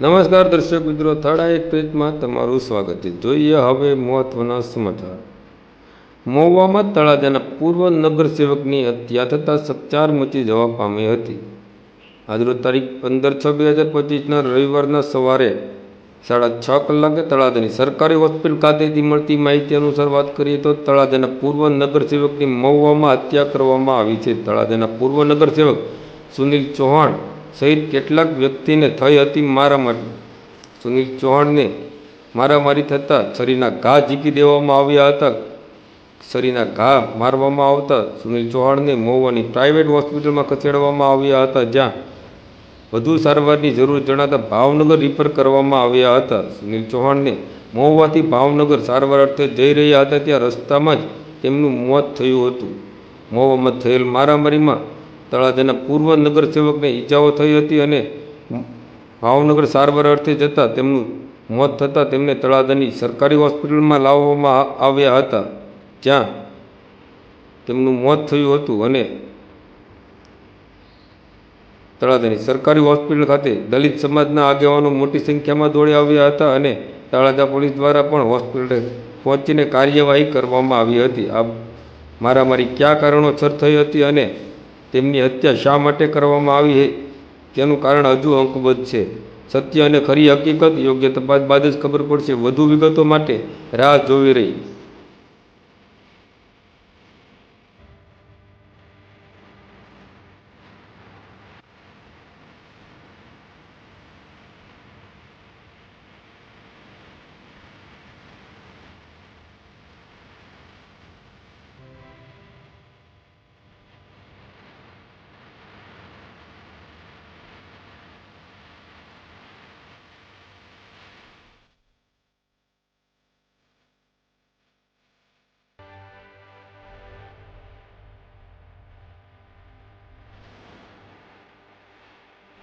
નમસ્કાર દર્શક મિત્રો થર્ડ એક પેજમાં તમારું સ્વાગત છે. જોઈએ હવે મહત્વના સમાચાર. મહુવામાં તળાજાના પૂર્વ નગરસેવકની હત્યા થતાં સચ્ચાર મચી જવા પામી હતી. આજરોજ તારીખ પંદર છ બે હજાર પચીસના રવિવારના સવારે સાડા છ કલાકે તળાજાની સરકારી હોસ્પિટલ ખાતેથી મળતી માહિતી અનુસાર વાત કરીએ તો તળાજાના પૂર્વ નગરસેવકની મહુવામાં હત્યા કરવામાં આવી છે. તળાજાના પૂર્વ નગરસેવક સુનિલ ચૌહાણ સહિત કેટલાક વ્યક્તિને થઈ હતી મારામારી. સુનિલ ચૌહાણને મારામારી થતાં શરીરના ઘા ઝીકી દેવામાં આવ્યા હતા. શરીરના ઘા મારવામાં આવતા સુનિલ ચૌહાણને મહુવાની પ્રાઇવેટ હોસ્પિટલમાં ખસેડવામાં આવ્યા હતા, જ્યાં વધુ સારવારની જરૂર જણાતા ભાવનગર રિફર કરવામાં આવ્યા હતા. સુનિલ ચૌહાણને મહુવાથી ભાવનગર સારવાર અર્થે જઈ રહ્યા હતા, ત્યાં રસ્તામાં જ તેમનું મોત થયું હતું. મહુવામાં થયેલ મારામારીમાં તળાજાના પૂર્વ નગરસેવકને ઈજાઓ થઈ હતી અને ભાવનગર સારવાર અર્થે જતાં તેમનું મોત થતાં તેમને તળાજાની સરકારી હોસ્પિટલમાં લાવવામાં આવ્યા હતા, જ્યાં તેમનું મોત થયું હતું અને તળાજાની સરકારી હોસ્પિટલ ખાતે દલિત સમાજના આગેવાનો મોટી સંખ્યામાં દોડી આવ્યા હતા અને તળાજા પોલીસ દ્વારા પણ હોસ્પિટલે પહોંચીને કાર્યવાહી કરવામાં આવી હતી. આ મારામારી કયા કારણોસર થઈ હતી અને તેમની હત્યા શા માટે કરવામાં આવી તેનું કારણ હજુ અંકબદ્ધ છે. સત્ય અને ખરી હકીકત યોગ્ય તપાસ બાદ જ ખબર પડશે. વધુ વિગતો માટે રાહ જોવી રહી.